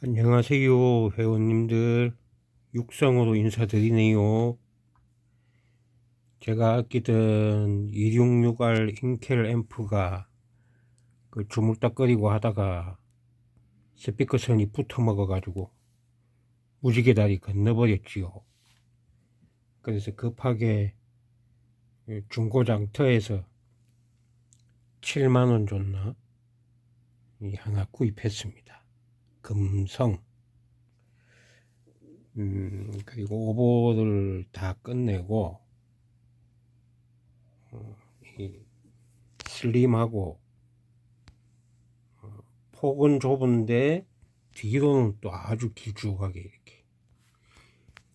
안녕하세요 회원님들. 육성으로 인사드리네요. 제가 아끼던 2668 인켈 앰프가 그 주물딱거리고 하다가 스피커 선이 붙어 먹어 가지고 무지개 다리 건너버렸지요. 그래서 급하게 중고장터에서 7만원 줬나? 이 하나 구입했습니다 금성. 음, 그리고 오버를 다 끝내고 어, 이 슬림하고 어, 폭은 좁은데 뒤로는 또 아주 길쭉하게 이렇게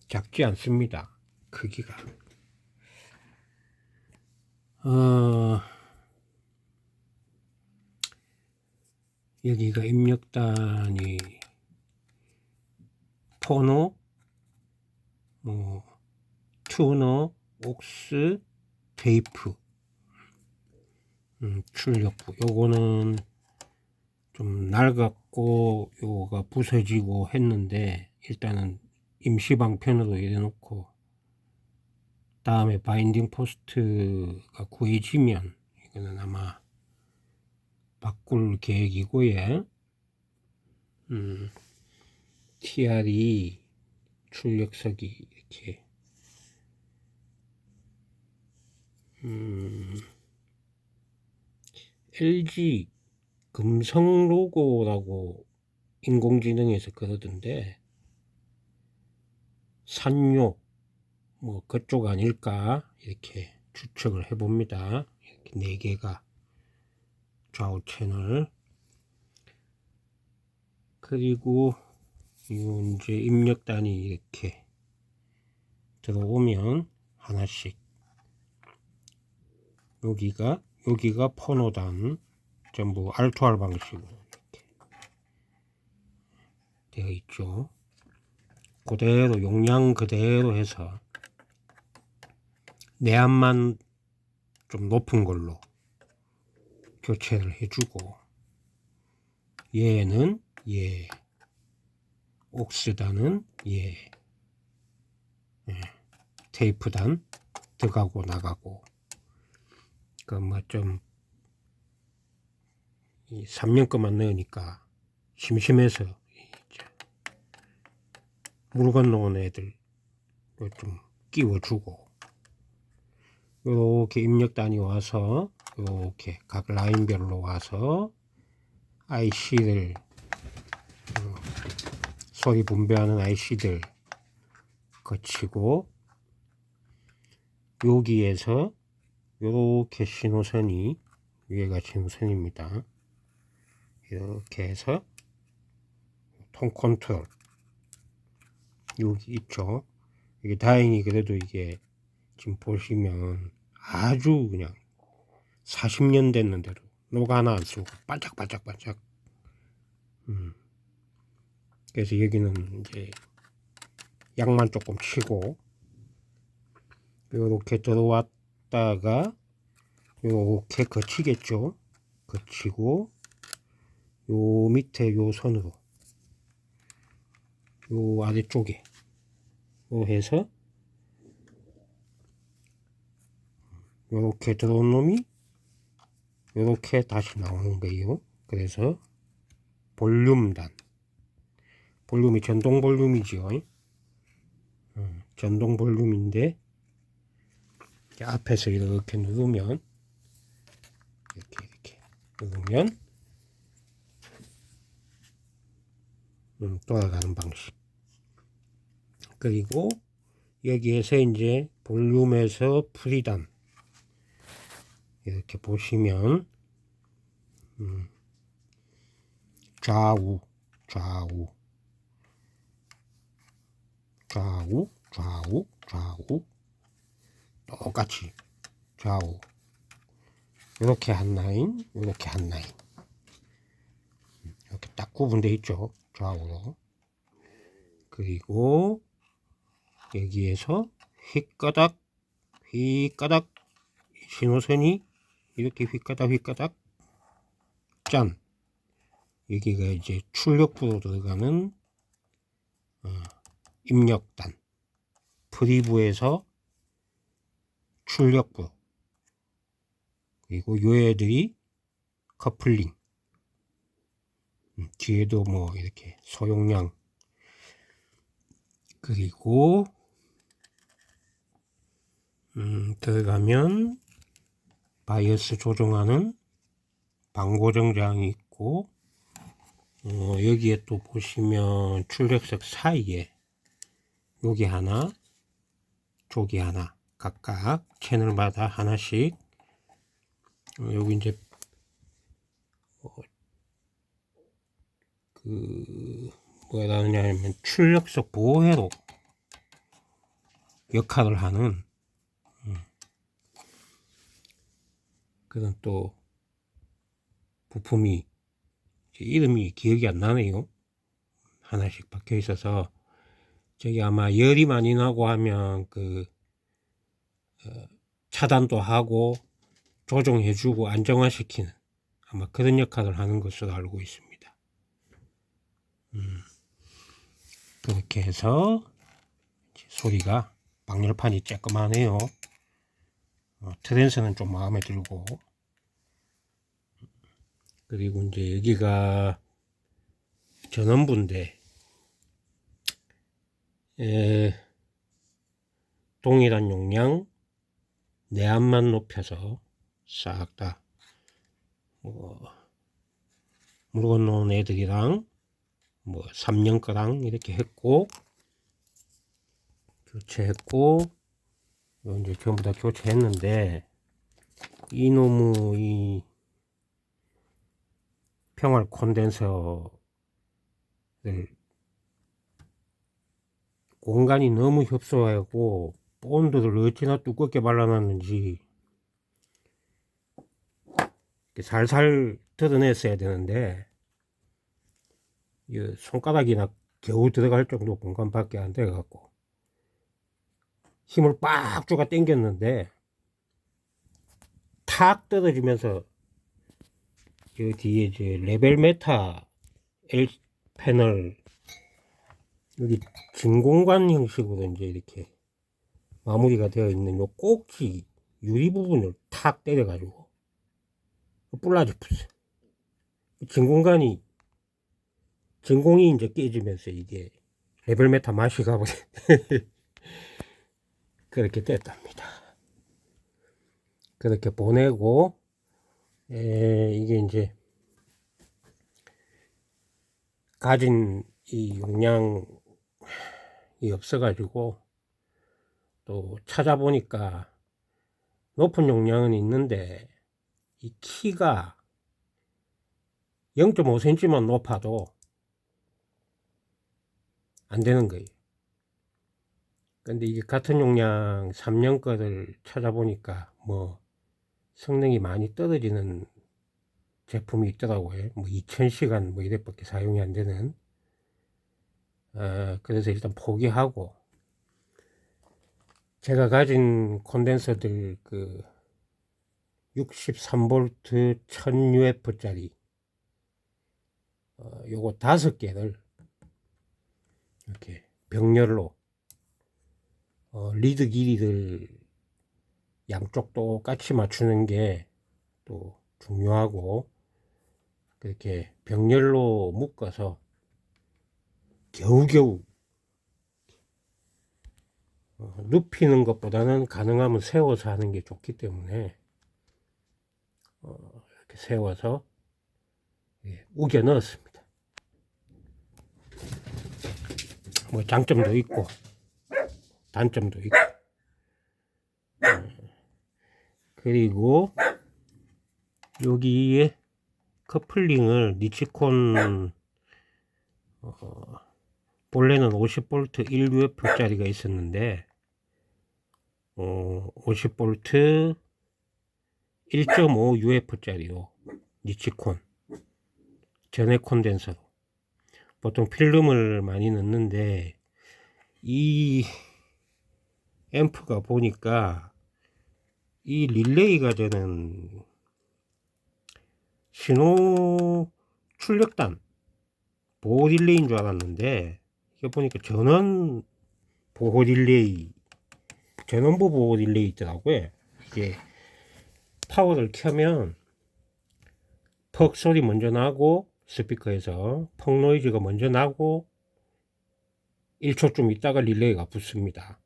작지 않습니다. 크기가. 어, 여기가 입력단이 포노, 뭐 튜너, 옥스, 테이프, 음, 출력부. 요거는 좀 낡았고 요거가 부서지고 했는데 일단은 임시 방편으로 이래놓고 다음에 바인딩 포스트가 구해지면 이거는 아마 바꿀 계획이고요. 음, TR이 출력석이 이렇게 음, LG 금성 로고라고 인공지능에서 그러던데 산요 뭐 그쪽 아닐까 이렇게 추측을 해봅니다. 이렇게 네 개가 좌우 채널 그리고 이 이제 입력단이 이렇게 들어오면 하나씩 여기가 여기가 포노단 전부 R2R 방식으로 이렇게 되어 있죠. 그대로 용량 그대로 해서 내압만 좀 높은 걸로 교체를 해주고 얘는 얘 옥스단은 얘 예, 테이프단 들어가고 나가고 그뭐좀 이 3년 거만 넣으니까 심심해서 물건 놓은 애들 좀 끼워주고 이렇게 입력단이 와서 이렇게 각 라인별로 와서 IC를 어, 소리 분배하는 IC들 거치고 여기에서 이렇게 신호선이 위에가 신호선입니다. 이렇게 해서 통 컨트롤 여기 있죠. 이게 다행히 그래도 이게 지금 보시면 아주 그냥 40년 됐는데도 노가 하나 안 쓰고 반짝반짝반짝 음. 그래서 여기는 이제 양만 조금 치고 이렇게 들어왔다가 이렇게 거치겠죠 거치고 요 밑에 요 선으로 요 아래쪽에 요 해서 요렇게 들어온 놈이 요렇게 다시 나오는 거예요. 그래서 볼륨단 볼륨이 전동 볼륨이죠. 음, 전동 볼륨인데 앞에서 이렇게 누르면 이렇게 이렇게 누르면 음, 돌아가는 방식 그리고 여기에서 이제 볼륨에서 프리단 이렇게 보시면 음, 좌우 좌우 좌우 좌우 좌우 똑같이 좌우. 이렇게 한 라인 이렇게 한 라인. 이렇게 딱 구분되어 있죠 좌우로. 그리고 여기에서 휘가닥 휘가닥 신호선이 이렇게 휘가닥 휘가닥. 짠. 여기가 이제 출력부로 들어가는 어, 입력단. 프리브에서 출력부. 그리고 요 애들이 커플링. 음, 뒤에도 뭐 이렇게 소용량. 그리고 음, 들어가면 바이오스 조정하는 방고정장이 있고 어, 여기에 또 보시면 출력석 사이에 여기 하나 저기 하나 각각 채널마다 하나씩 어, 여기 이제 어, 그 뭐라 하냐면 출력석 보호회로 역할을 하는 그런 또 부품이 제 이름이 기억이 안 나네요. 하나씩 박혀 있어서 저기 아마 열이 많이 나고 하면 그 어, 차단도 하고 조정해주고 안정화시키는 아마 그런 역할을 하는 것으로 알고 있습니다. 음, 그렇게 해서 소리가 방열판이 쬐끄만해요. 어, 트랜스는 좀 마음에 들고. 그리고 이제 여기가 전원부인데 에, 동일한 용량 내압만 높여서 싹다 뭐, 물건 놓은 애들이랑 뭐 3년 거랑 이렇게 했고 교체했고 요 이제 전부 다 교체했는데 이놈의 이 평활 콘덴서를 공간이 너무 협소하고 본드를 어찌나 두껍게 발라놨는지 살살 뜯어냈어야 되는데 이 손가락이나 겨우 들어갈 정도 공간밖에 안 돼갖고 힘을 빡 주가 당겼는데 탁 떨어지면서 저 뒤에 이제 레벨 메타 L 패널 여기 진공관 형식으로 이제 이렇게 마무리가 되어 있는 요 꼭지 유리 부분을 탁 때려가지고 뿔라지 푸스 진공관이 진공이 이제 깨지면서 이게 레벨 메타 맛이 가버려 그렇게 됐답니다 그렇게 보내고 에, 이게 이제 가진 이 용량이 없어가지고 또 찾아보니까 높은 용량은 있는데 이 키가 0.5cm만 높아도 안 되는 거예요. 근데 이게 같은 용량 3년 거를 찾아보니까 뭐 성능이 많이 떨어지는 제품이 있더라고요. 뭐 2000시간 뭐 이래밖에 사용이 안 되는. 어, 그래서 일단 포기하고 제가 가진 콘덴서들 그 63V 1000UF짜리 어, 요거 다섯 개를 이렇게 병렬로 어, 리드 길이를 양쪽 똑같이 맞추는 게 또 중요하고 그렇게 병렬로 묶어서 겨우겨우 어, 눕히는 것보다는 가능하면 세워서 하는 게 좋기 때문에 어, 이렇게 세워서 예, 우겨 넣었습니다. 뭐 장점도 있고 단점도 있고. 그리고 여기에 커플링을 니치콘 어, 본래는 50V 1UF짜리가 있었는데 어, 50V 1.5UF짜리로 니치콘. 전해 콘덴서로. 보통 필름을 많이 넣는데 이 앰프가 보니까 이 릴레이가 되는 신호 출력단 보호 딜레이인 줄 알았는데 이게 보니까 전원 보호 딜레이 전원부 보호 딜레이 있더라고요. 이게 파워를 켜면 퍽 소리 먼저 나고 스피커에서 퍽 노이즈가 먼저 나고 1초쯤 있다가 릴레이가 붙습니다.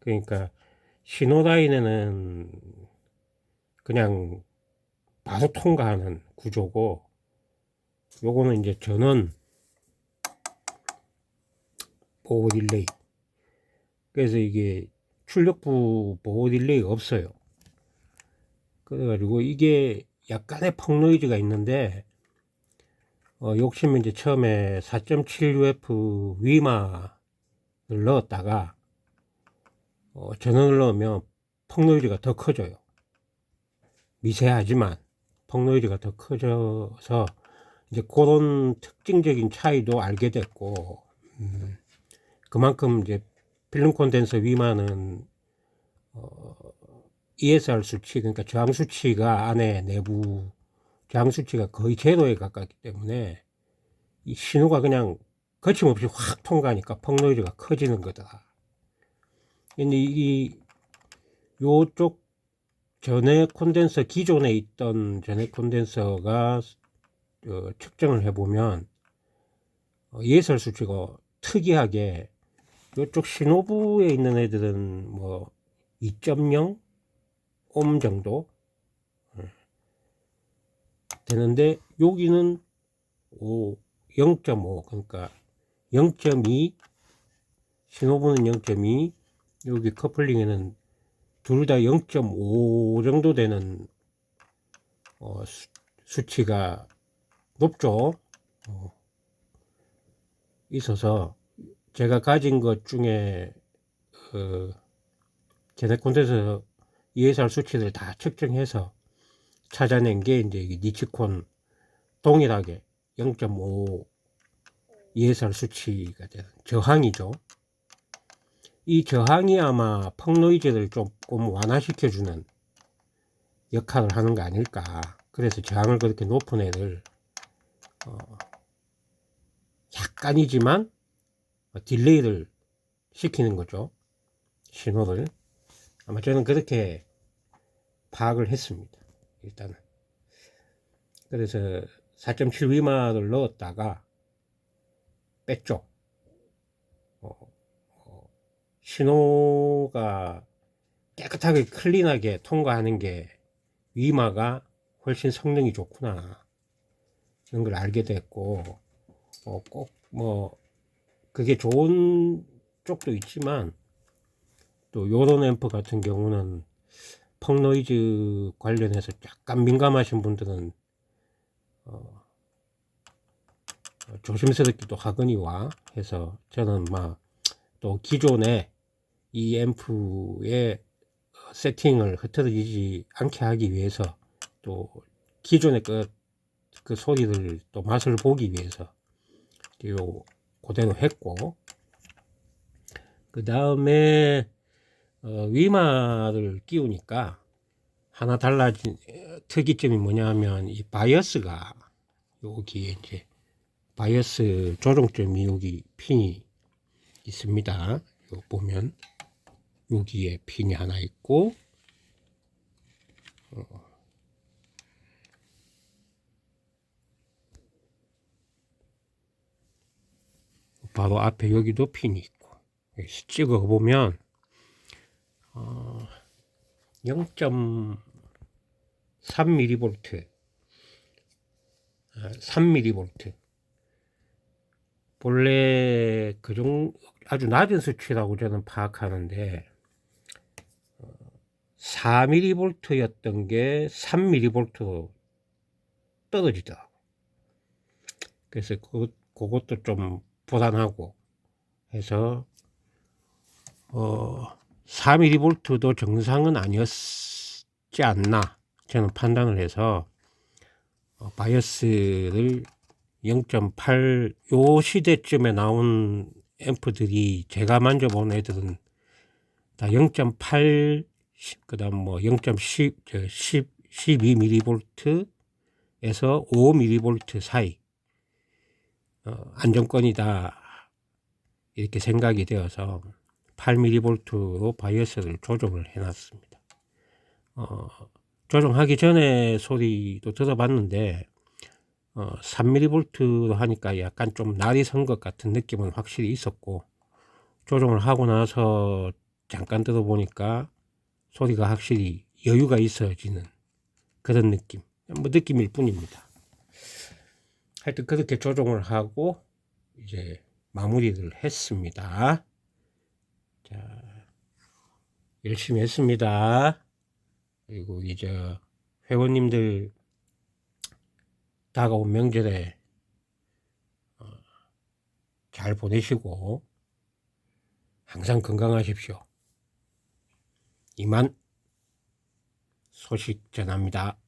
그러니까 신호 라인에는 그냥 바로 통과하는 구조고 요거는 이제 전원 보호 딜레이. 그래서 이게 출력부 보호 딜레이가 없어요. 그래가지고 이게 약간의 펑노이즈가 있는데 어, 욕심은 이제 처음에 4.7UF 위마를 넣었다가 어, 전원을 넣으면 펑노이즈가 더 커져요 미세하지만 펑노이즈가 더 커져서 이제 그런 특징적인 차이도 알게 됐고 음, 그만큼 이제 필름 콘덴서 위만은 어, ESR 수치 그러니까 저항 수치가 안에 내부 저항 수치가 거의 제로에 가깝기 때문에 이 신호가 그냥 거침없이 확 통과하니까 펑노이즈가 커지는 거다. 근데 이 요쪽 전에 콘덴서 기존에 있던 전에 콘덴서가 어, 측정을 해보면 어, 예설 수치가 특이하게 이쪽 신호부에 있는 애들은 뭐 2.0옴 정도 예. 되는데 여기는 5, 0.5 그러니까 0.2 신호부는 0.2 여기 커플링에는 둘 다 0.5 정도 되는 어, 수, 치가 높죠. 어, 있어서 제가 가진 것 중에 어, 제네콘에서 ESR 수치를 다 측정해서 찾아낸 게 이제 니치콘 동일하게 0.5 ESR 수치가 되는 저항이죠. 이 저항이 아마 펑노이즈를 조금 완화시켜주는 역할을 하는 거 아닐까. 그래서 저항을 그렇게 높은 애를 어, 약간이지만 딜레이를 시키는 거죠. 신호를. 아마 저는 그렇게 파악을 했습니다. 일단은. 그래서 4.7 위마를 넣었다가 뺐죠. 어, 어, 신호가 깨끗하게 클린하게 통과하는 게 위마가 훨씬 성능이 좋구나. 이런 걸 알게 됐고, 어, 꼭뭐 그게 좋은 쪽도 있지만 또 요런 앰프 같은 경우는 펑노이즈 관련해서 약간 민감하신 분들은 어, 조심스럽기도 하거니와 해서 저는 막 또 기존에 이 앰프의 세팅을 흐트러지지 않게 하기 위해서 또 기존의 그, 그 소리를 또 맛을 보기 위해서 요 그대로 했고 그 다음에 어, 위마를 끼우니까 하나 달라진 특이점이 뭐냐면 이 바이어스가 여기 이제 바이어스 조정점이 여기 핀이 있습니다. 요 보면 여기에 핀이 하나 있고 어, 바로 앞에 여기도 핀이 있고 찍어 보면 어, 0.3mV 3mV 본래 그정 아주 낮은 수치라고 저는 파악하는데 4mV였던 게 3mV로 떨어지더라고. 그래서 그, 그것도 좀 불안하고 해서 어 4mV도 정상은 아니었지 않나 저는 판단을 해서 어, 바이어스를 0.8 요 시대쯤에 나온 앰프들이 제가 만져본 애들은 다 0.8 그 다음 뭐 0.10 10 12mV 에서 5mV 사이 어, 안정권이다 이렇게 생각이 되어서 8mV로 바이어스를 조정을 해놨습니다. 어, 조정하기 전에 소리도 들어봤는데 어, 3mV로 하니까 약간 좀 날이 선 것 같은 느낌은 확실히 있었고 조정을 하고 나서 잠깐 들어보니까 소리가 확실히 여유가 있어지는 그런 느낌 뭐 느낌일 뿐입니다. 하여튼 그렇게 조정을 하고 이제 마무리를 했습니다. 자, 열심히 했습니다. 그리고 이제 회원님들 다가온 명절에 어, 잘 보내시고 항상 건강하십시오. 이만 소식 전합니다.